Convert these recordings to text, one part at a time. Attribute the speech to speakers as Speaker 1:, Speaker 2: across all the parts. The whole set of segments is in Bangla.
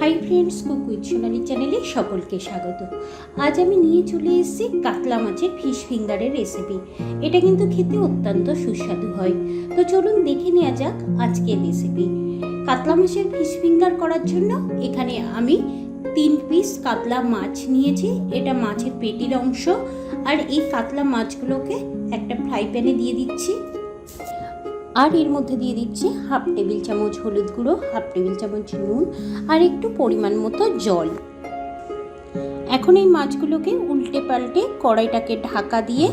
Speaker 1: Hi friends, cook with Sonali চ্যানেলে সকলকে স্বাগত। আজ আমি নিয়ে চলে এসেছি কাতলা মাছের ফিশ ফিঙ্গারের রেসিপি এটা কিন্তু খেতে অত্যন্ত সুস্বাদু হয়। তো চলুন দেখে নেওয়া যাক আজকের রেসিপি কাতলা মাছের ফিশ ফিঙ্গার করার জন্য এখানে আমি তিন পিস কাতলা মাছ নিয়েছি। এটা মাছের পেটির অংশ। আর এই কাতলা মাছগুলোকে একটা ফ্রাই প্যানে দিয়ে দিচ্ছি। আর এর মধ্যে দিয়ে দিচ্ছি হাফ টেবিল চামচ হলুদ গুঁড়ো, হাফ টেবিল চামচ নুন আর একটু পরিমাণ মতো জল। এখন এই মাছগুলোকে উল্টে পাল্টে কড়াইটাকে ঢাকা দিয়ে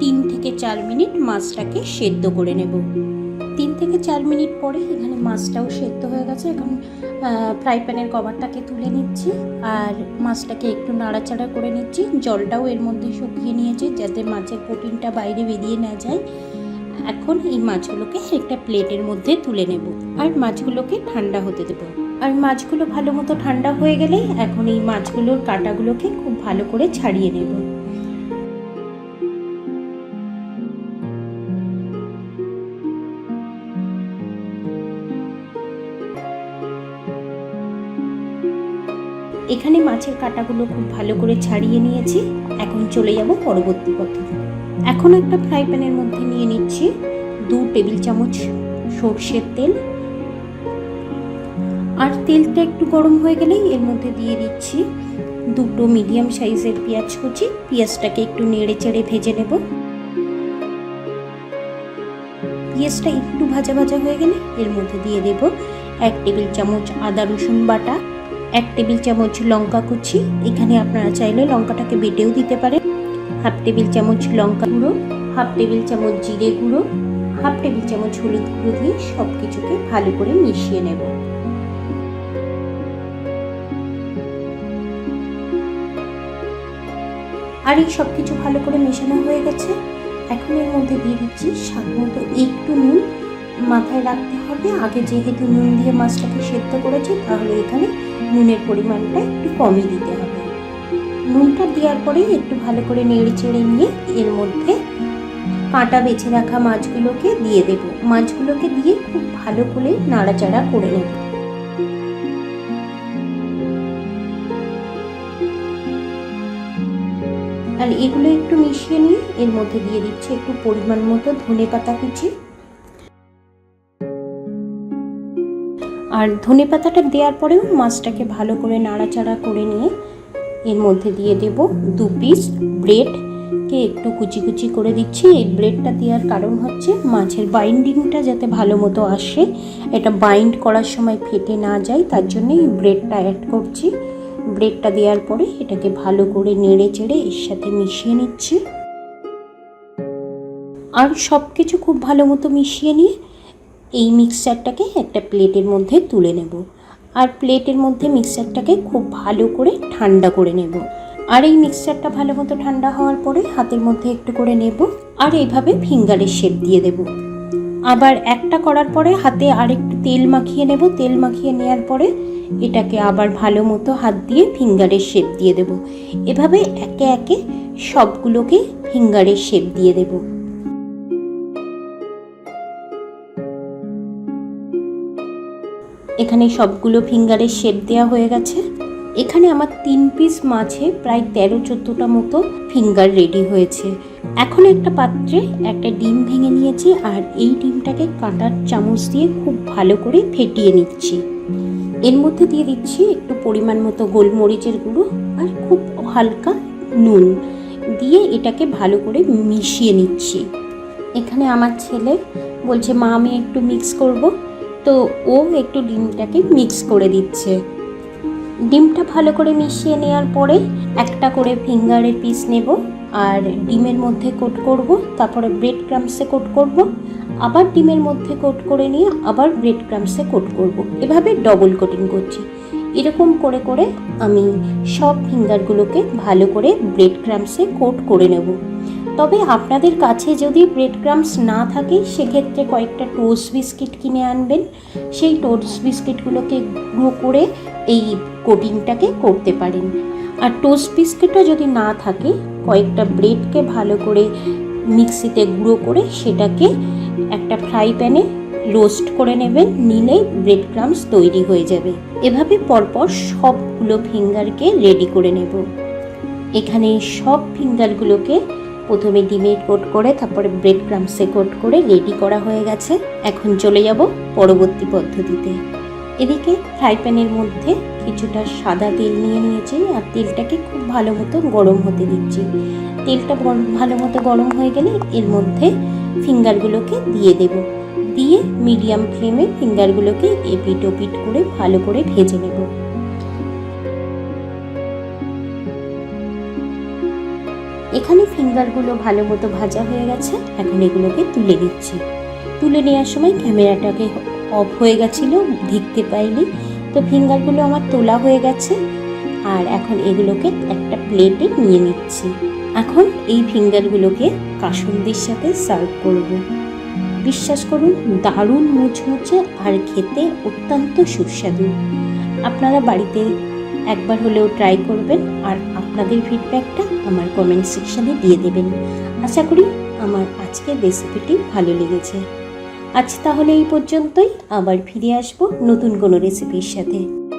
Speaker 1: তিন থেকে চার মিনিট মাছটাকে সেদ্ধ করে নেব। তিন থেকে চার মিনিট পরে এখানে মাছটাও সেদ্ধ হয়ে গেছে। এখন ফ্রাই প্যানের কভারটাকে তুলে নিচ্ছি আর মাছটাকে একটু নাড়াচাড়া করে নিচ্ছি। জলটাও এর মধ্যে শুকিয়ে নিয়েছি যাতে মাছের প্রোটিনটা বাইরে বেরিয়ে না যায়। এখন এই মাছগুলোকে একটা প্লেটের মধ্যে তুলে নেব। আর মাছগুলোকে ঠান্ডা হতে দেবো। আর মাছগুলো ভালো মতো ঠান্ডা হয়ে গেলেই এখন এই মাছগুলোর কাঁটাগুলোকে খুব ভালো করে ছাড়িয়ে নেব। এখানে মাছের কাঁটাগুলো খুব ভালো করে ছাড়িয়ে নিয়েছি। এখন চলে যাব পরবর্তী পদ্ধতি এখন একটা ফ্রাই প্যানের মধ্যে নিয়ে নিচ্ছি। দু টেবিল চামচ সর্ষের তেল। আর তেলটা একটু গরম হয়ে গেলেই এর মধ্যে দিয়ে দিচ্ছি দুটো মিডিয়াম সাইজের পেঁয়াজ কুচি। পেঁয়াজটাকে একটু নেড়ে চেড়ে ভেজে নেব। পেঁয়াজটা একটু ভাজা ভাজা হয়ে গেলে এর মধ্যে দিয়ে দেব এক টেবিল চামচ আদা রসুন বাটা, এক টেবিল চামচ লঙ্কা কুচি। এখানে আপনারা চাইলে লঙ্কাটাকে বেটেও দিতে পারেন। হাফ টেবিল চামচ লঙ্কা গুঁড়ো, হাফ টেবিল চামচ জিরে গুঁড়ো, হাফ টেবিল চামচ হলুদ গুঁড়ো দিয়ে সব কিছুকে ভালো করে মিশিয়ে নেব। আর এই সব কিছু ভালো করে মেশানো হয়ে গেছে। এখন এর মধ্যে দিয়ে দিচ্ছি স্বাদ একটু নুন। মাথায় রাখতে হবে, আগে যেহেতু নুন দিয়ে মাছটাকে সেদ্ধ করেছি, তাহলে এখানে নুনের পরিমাণটা একটু কমই দিতে হবে। নুনটা দেওয়ার পরে একটু ভালো করে নেড়ে চেড়ে নিয়ে এর মধ্যে কাঁটা বেছে রাখা মাছগুলোকে দিয়ে দেব। মাছগুলোকে দিয়ে খুব ভালো করে নাড়াচাড়া করে নেব। আর এগুলো একটু মিশিয়ে নিয়ে এর মধ্যে দিয়ে দিচ্ছি একটু পরিমাণ মতো ধনে পাতা কুচি। আর ধনে পাতাটা দেওয়ার পরেও মাছটাকে ভালো করে নাড়াচাড়া করে নিয়ে এর মধ্যে দিয়ে দেব দু পিস ব্রেডকে একটু কুচি কুচি করে দিচ্ছি। এই ব্রেডটা দেওয়ার কারণ হচ্ছে মাছের বাইন্ডিংটা যাতে ভালো মতো আসে। এটা বাইন্ড করার সময় ফেটে না যায়, তার জন্য এই ব্রেডটা অ্যাড করছি। ব্রেডটা দেওয়ার পরে এটাকে ভালো করে নেড়ে চেড়ে এর সাথে মিশিয়ে নিচ্ছি। আর সব কিছু খুব ভালো মতো মিশিয়ে নিয়ে এই মিক্সচারটাকে একটা প্লেটের মধ্যে তুলে নেব। আর প্লেটের মধ্যে মিক্সচারটাকে খুব ভালো করে ঠান্ডা করে নেব। আর এই মিক্সচারটা ভালো মতো ঠান্ডা হওয়ার পরে হাতের মধ্যে একটু করে নেব আর এইভাবে ফিঙ্গারের শেপ দিয়ে দেব। আবার একটা করার পরে হাতে আরেকটু তেল মাখিয়ে নেব। তেল মাখিয়ে নেওয়ার পরে এটাকে আবার ভালো মতো হাত দিয়ে ফিঙ্গারের শেপ দিয়ে দেব। এভাবে একে একে সবগুলোকে ফিঙ্গারের শেপ দিয়ে দেবো। এখানে সবগুলো ফিঙ্গারের শেপ দেওয়া হয়ে গেছে। এখানে আমার তিন পিস মাছে প্রায় তেরো চোদ্দোটা মতো ফিঙ্গার রেডি হয়েছে। এখন একটা পাত্রে একটা ডিম ভেঙে নিয়েছি আর এই ডিমটাকে কাটার চামচ দিয়ে খুব ভালো করে ফেটিয়ে নিচ্ছি। এর মধ্যে দিয়ে দিচ্ছি একটু পরিমাণ মতো গোলমরিচের গুঁড়ো আর খুব হালকা নুন। দিয়ে এটাকে ভালো করে মিশিয়ে নিচ্ছি। এখানে আমার ছেলে বলছে, মা, আমি একটু মিক্স করব। তো ও একটু ডিমটাকে মিক্স করে দিচ্ছে। ডিমটা ভালো করে মিশিয়ে নেওয়ার পরে একটা করে ফিঙ্গারের পিস নেব আর ডিমের মধ্যে কোট করব, তারপরে ব্রেড ক্রামসে কোট করব, আবার ডিমের মধ্যে কোট করে নিয়ে আবার ব্রেড ক্রামসে কোট করব। এভাবে ডবল কোটিং করছি। এরকম করে করে আমি সব ফিঙ্গারগুলোকে ভালো করে ব্রেড ক্রামসে কোট করে নেব। তবে আপনাদের কাছে যদি ব্রেড ক্রামস না থাকে, সেক্ষেত্রে কয়েকটা টোস্ট বিস্কিট কিনে আনবেন। সেই টোস্ট বিস্কিটগুলোকে গুঁড়ো করে এই কোটিংটাকে করতে পারেন। আর টোস্ট বিস্কিটও যদি না থাকে, কয়েকটা ব্রেডকে ভালো করে মিক্সিতে গুঁড়ো করে সেটাকে একটা ফ্রাই প্যানে রোস্ট করে নেবেন, নিলে ব্রেড ক্রামস তৈরি হয়ে যাবে। এভাবে পরপর সবগুলো ফিঙ্গারকে রেডি করে নেব। এখানে সব ফিঙ্গারগুলোকে প্রথমে ডিমে কোট করে, তারপরে ব্রেড ক্রামসে কোট করে রেডি করা হয়ে গেছে। এখন চলে যাব পরবর্তী পদ্ধতিতে। এদিকে ফ্রাই প্যানের মধ্যে কিছুটা সাদা তেল নিয়ে নিয়েছি আর তেলটাকে খুব ভালো মতো গরম হতে দিচ্ছি। তেলটা ভালো মতো গরম হয়ে গেলে এর মধ্যে ফিঙ্গারগুলোকে দিয়ে দেব। দিয়ে মিডিয়াম ফ্লেমে ফিঙ্গারগুলোকে এপিট ওপিট করে ভালো করে ভেজে নেব। এখানে ফিঙ্গারগুলো ভালো মতো ভাজা হয়ে গেছে। এখন এগুলোকে তুলে নিচ্ছি। তুলে নেওয়ার সময় ক্যামেরাটাকে অফ হয়ে গেছিল, দেখতে পাইনি। তো ফিঙ্গারগুলো আমার তোলা হয়ে গেছে। আর এখন এগুলোকে একটা প্লেটে নিয়ে নিচ্ছি। এখন এই ফিঙ্গারগুলোকে কাসুন্দির সাথে সার্ভ করব। বিশ্বাস করুন, দারুণ মুচমুচে আর খেতে অত্যন্ত সুস্বাদু। আপনারা বাড়িতে একবার হলেও ট্রাই করবেন আর আপনাদের ফিডব্যাকটা আমার কমেন্ট সেকশানে দিয়ে দেবেন। আশা করি আমার আজকের রেসিপিটি ভালো লেগেছে। আজ তাহলে এই পর্যন্তই। আবার ফিরে আসব নতুন কোনো রেসিপির সাথে।